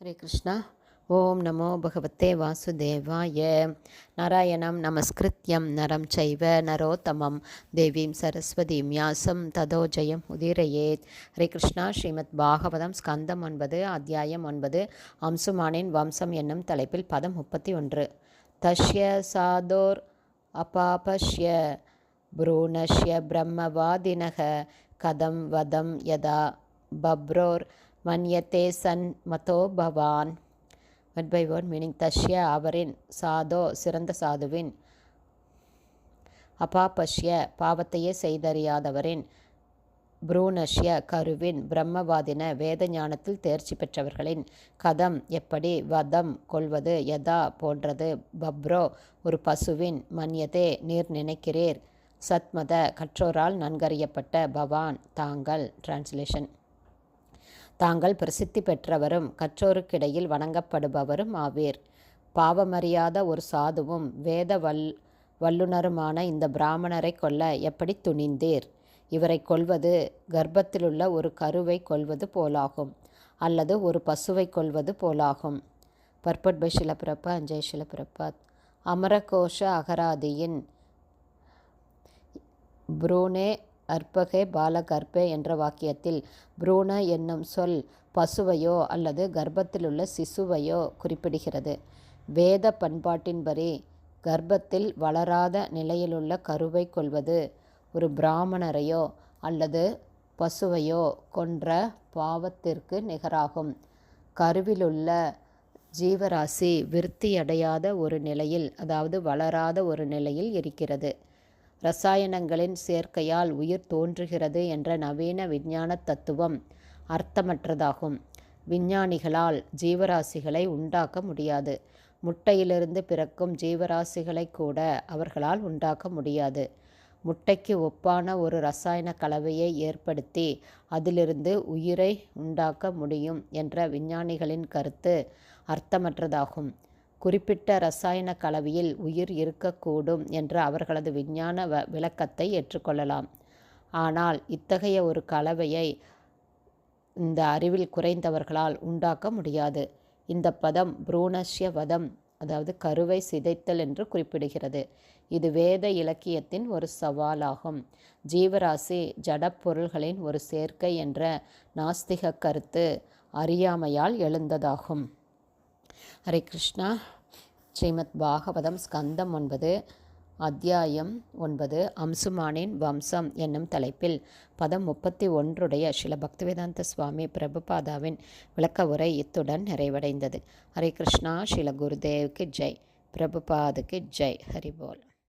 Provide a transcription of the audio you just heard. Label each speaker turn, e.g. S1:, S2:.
S1: ஹரே கிருஷ்ணா. ஓம் நமோ பகவத்தே வாசுதேவாய. நாராயணம் நமஸ்கிருத்யம் நரம் சைவ நரோத்தமம். தேவீம் சரஸ்வதீம் யாசம் ததோ ஜெயம் உதிரையேத். ஹரே கிருஷ்ணா. ஸ்ரீமத் பாகவதம் ஸ்கந்தம் ஒன்பது அத்தியாயம் ஒன்பது அம்சுமானின் வம்சம் என்னும் தலைப்பில் பதம் முப்பத்தி ஒன்று தஷ்ய சாதோர் அபாபஷ்ய ப்ரூணஷ்ய பிரம்மவாதினக கதம் வதம் யதா பப்ரோர் மன்யத்தே சன் மதோ பவான். வட் பை ஒன் மீனிங் தஷ்ய அவரின் சாதோ சிறந்த சாதுவின். அபாபஷ்ய பாவத்தையே செய்தறியாதவரின். புரூனஷ்ய கருவின் பிரம்மவாதின வேத ஞானத்தில் தேர்ச்சி பெற்றவர்களின். கதம் எப்படி வதம் கொள்வது யதா போன்றது பப்ரோ ஒரு பசுவின். மன்யதே நீர் நினைக்கிறீர். சத்மத கற்றோரால் நன்கறியப்பட்ட பவான் தாங்கள். டிரான்ஸ்லேஷன் தாங்கள் பிரசித்தி பெற்றவரும் கற்றோருக்கிடையில் வணங்கப்படுபவரும் ஆவீர். பாவமறியாத ஒரு சாதுவும் வேத வல் வல்லுனருமான இந்த பிராமணரை கொல்ல எப்படி துணிந்தீர்? இவரை கொல்வது கர்ப்பத்திலுள்ள ஒரு கருவை கொல்வது போலாகும் அல்லது ஒரு பசுவை கொல்வது போலாகும். பர்பட் பை ஷிலபிரப்பா அஞ்சய் ஷிலபிரப்பாத் அமரகோஷ அகராதியின் புரூனே அற்பகே பாலகர்ப்பே என்ற வாக்கியத்தில் புரூண என்னும் சொல் பசுவையோ அல்லது கர்ப்பத்திலுள்ள சிசுவையோ குறிப்பிடுகிறது. வேத பண்பாட்டின்படி கர்ப்பத்தில் வளராத நிலையிலுள்ள கருவை கொள்வது ஒரு பிராமணரையோ அல்லது பசுவையோ கொன்ற பாவத்திற்கு நிகராகும். கருவிலுள்ள ஜீவராசி விருத்தியடையாத ஒரு நிலையில் அதாவது வளராத ஒரு நிலையில் இருக்கிறது. ரசாயனங்களின் சேர்க்கையால் உயிர் தோன்றுகிறது என்ற நவீன விஞ்ஞான தத்துவம் அர்த்தமற்றதாகும். விஞ்ஞானிகளால் ஜீவராசிகளை உண்டாக்க முடியாது. முட்டையிலிருந்து பிறக்கும் ஜீவராசிகளை கூட அவர்களால் உண்டாக்க முடியாது. முட்டைக்கு ஒப்பான ஒரு ரசாயன கலவையை ஏற்படுத்தி அதிலிருந்து உயிரை உண்டாக்க முடியும் என்ற விஞ்ஞானிகளின் கருத்து அர்த்தமற்றதாகும். குறிப்பிட்ட ரசாயன கலவையில் உயிர் இருக்கக்கூடும் என்ற அவர்களது விஞ்ஞான வ விளக்கத்தை ஏற்றுக்கொள்ளலாம். ஆனால் இத்தகைய ஒரு கலவையை இந்த அறிவில் குறைந்தவர்களால் உண்டாக்க முடியாது. இந்த பதம் புரூணஷ்ய வதம் அதாவது கருவை சிதைத்தல் என்று குறிப்பிடுகிறது. இது வேத இலக்கியத்தின் ஒரு சவாலாகும். ஜீவராசி ஜடப்பொருள்களின் ஒரு சேர்க்கை என்ற நாஸ்திக கருத்து அறியாமையால் எழுந்ததாகும். ஹரே கிருஷ்ணா. ஸ்ரீமத் பாகவதம் ஸ்கந்தம் ஒன்பது அத்தியாயம் ஒன்பது அம்சுமானின் வம்சம் என்னும் தலைப்பில் பதம் முப்பத்தி ஒன்றுடைய ஸ்ரீல பக்திவேதாந்த சுவாமி பிரபுபாதாவின் விளக்க உரை இத்துடன் நிறைவடைந்தது. ஹரே கிருஷ்ணா ஸ்ரீல குருதேவுக்கு ஜெய். பிரபுபாதுக்கு ஜெய். ஹரிபோல்